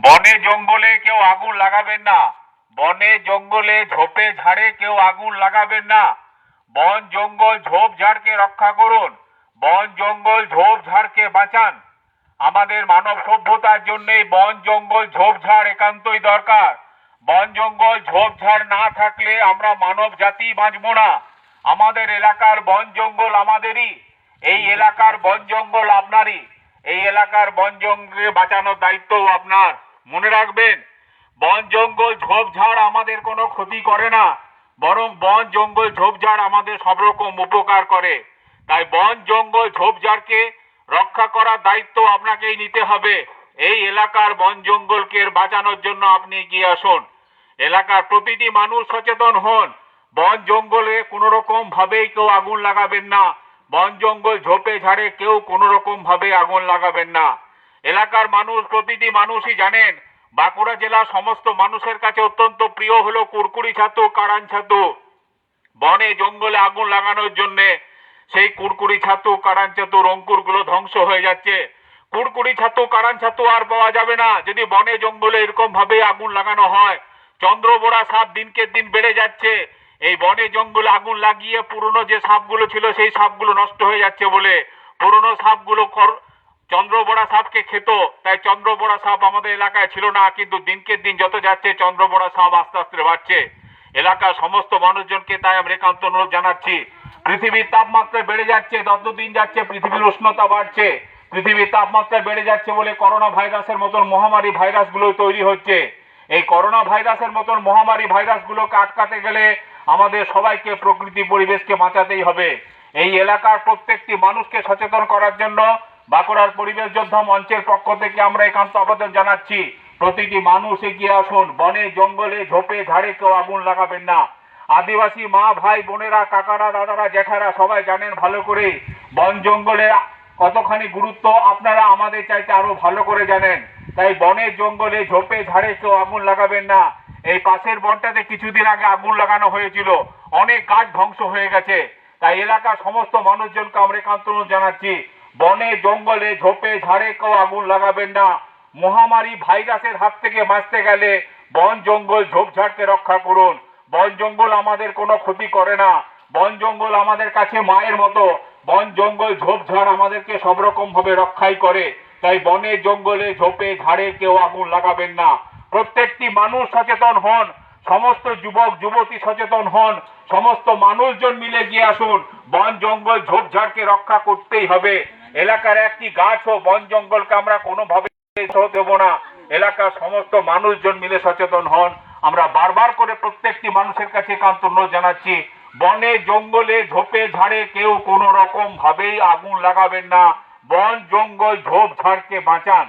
বনে জঙ্গলে কেউ আগুন লাগাবেন না। বনে জঙ্গলে ঝোপে ঝাড়ে কেউ আগুন লাগাবেন না। বন জঙ্গল ঝোপ ঝাড়কে রক্ষা করুন। বন জঙ্গল ঝোপ ঝাড়কে বাঁচান। আমাদের মানব সভ্যতার জন্য বন জঙ্গল ঝোপঝাড় একান্তই দরকার। বন জঙ্গল ঝোপঝাড় না থাকলে আমরা মানব জাতি বাঁচব না। আমাদের এলাকার বন জঙ্গল আমাদেরই। এই এলাকার বন জঙ্গল আপনারই। এই এলাকার বন জঙ্গলে বাঁচানোর দায়িত্বও আপনার। মনে রাখবেন, বন, জঙ্গল ঝোপঝাড় আমাদের কোনো ক্ষতি করে না। বরং বন, জঙ্গল ঝোপঝাড় আমাদের সব রকম উপকার করে। তাই বন, জঙ্গল ঝোপঝাড়কে রক্ষা করার দায়িত্ব আপনাকেই নিতে হবে। এই এলাকার বন, জঙ্গলকে বাঁচানোর জন্য আপনি এগিয়ে আসুন। এলাকার প্রতিটি মানুষ সচেতন হন। বন, জঙ্গলে কোনো রকম ভাবেই কেউ আগুন লাগাবেন না। বন, জঙ্গল, ঝোপে, ঝাড়ে কেউ কোনো রকম ভাবে আগুন লাগাবেন না। এলাকার মানুষ, প্রতিটি মানুষই জানেন, বাঁকুড়া জেলার সমস্ত মানুষের কাছে অত্যন্ত প্রিয় হলো কুরকুরি ছাতু কারান ছাতু। বনে, জঙ্গলে আগুন লাগানোর জন্যে সেই কুরকুরি ছাতু কারান ছাতুর অঙ্কুরগুলো ধ্বংস হয়ে যাচ্ছে। কুরকুরি ছাতু কারান ছাতু আর পাওয়া যাবে না। যদি বনে, জঙ্গলে এরকম ভাবে আগুন লাগানো হয়, চন্দ্রবোড়া সাপ দিনকে দিন বেড়ে যাচ্ছে। এই বনে, জঙ্গলে আগুন লাগিয়ে পুরনো যে সাপগুলো ছিল, সেই সাপগুলো নষ্ট হয়ে যাচ্ছে বলে পুরনো সাপগুলো চন্দ্রবোড়া সাপকে খেত, তাই চন্দ্রবোড়া সাপ আমাদের এলাকায় ছিল না, কিন্তু দিনকে দিন যত যাচ্ছে, চন্দ্রবোড়া সাপ আস্তে আস্তে বাড়ছে। এলাকার সমস্ত মানুষজনকে তাই আমি একান্ত অনুরোধ জানাচ্ছি। পৃথিবীর তাপমাত্রা বেড়ে যাচ্ছে যত দিন যাচ্ছে পৃথিবীর উষ্ণতা বাড়ছে। পৃথিবীর তাপমাত্রা বেড়ে যাচ্ছে বলে করোনা ভাইরাসের মতন মহামারী ভাইরাসগুলো তৈরি হচ্ছে। এই করোনা ভাইরাসের মতন মহামারী ভাইরাসগুলোকে আটকাতে গেলে আমাদের সবাইকে প্রকৃতি পরিবেশকে বাঁচাতেই হবে। এই এলাকার প্রত্যেকটি মানুষকে সচেতন করার জন্য বাঁকুড়ার পরিবেশ যোদ্ধা মঞ্চের পক্ষ থেকে আমরা একান্ত আবেদন জানাচ্ছি। প্রতিটি মানুষ এগিয়ে আসুন। বনে, জঙ্গলে, ঝোপে, ঝাড়ে কেউ আগুন লাগাবেন না। আদিবাসী মা, ভাই, বোনেরা, কাকারা, দাদারা জ্যাঠারা সবাই জানেন ভালো করে, বন, জঙ্গলে কতখানি গুরুত্ব আপনারা আমাদের চাইতে আরও ভালো করে জানেন। তাই বনে, জঙ্গলে, ঝোপে, ঝাড়ে কেউ আগুন লাগাবেন না। এই পাশের বনটাতে কিছুদিন আগে আগুন লাগানো হয়েছিল। অনেক গাছ ধ্বংস হয়ে গেছে। তাই এলাকার সমস্ত মানুষজনকে আমরা একান্ত জানাচ্ছি। বনে, জঙ্গলে, ঝোপে, ঝাড়ে কেউ আগুন লাগাবেন না। মহামারী ভাইরাসের হাত থেকে বাঁচতে গেলে বন, জঙ্গল ঝোপঝাড়কে রক্ষা করুন। বন, জঙ্গল আমাদের কোনো ক্ষতি করে না। বন, জঙ্গল আমাদের কাছে মায়ের মতো। বন, জঙ্গল ঝোপঝাড় আমাদেরকে সব রকম ভাবে রক্ষাই করে। তাই বনে, জঙ্গলে, ঝোপে, ঝাড়ে কেউ আগুন লাগাবেন না। প্রত্যেকটি মানুষ সচেতন হন। সমস্ত যুবক, যুবতী সচেতন হন। সমস্ত মানুষজন মিলে গিয়ে আসুন। বন, জঙ্গল ঝোপঝাড়কে রক্ষা করতেই হবে। এলাকার একটি গাছ ও বন জঙ্গলকে আমরা কোনোভাবে দেব না। এলাকার সমস্ত মানুষজন মিলে সচেতন হন। আমরা বারবার করে প্রত্যেকটি মানুষের কাছে একান্ত অনুরোধ জানাচ্ছি, বনে, জঙ্গলে, ঝোপে, ঝাড়ে কেউ কোনো রকম ভাবেই আগুন লাগাবেন না। বন, জঙ্গল, ঝোপ, ঝাড়কে বাঁচান।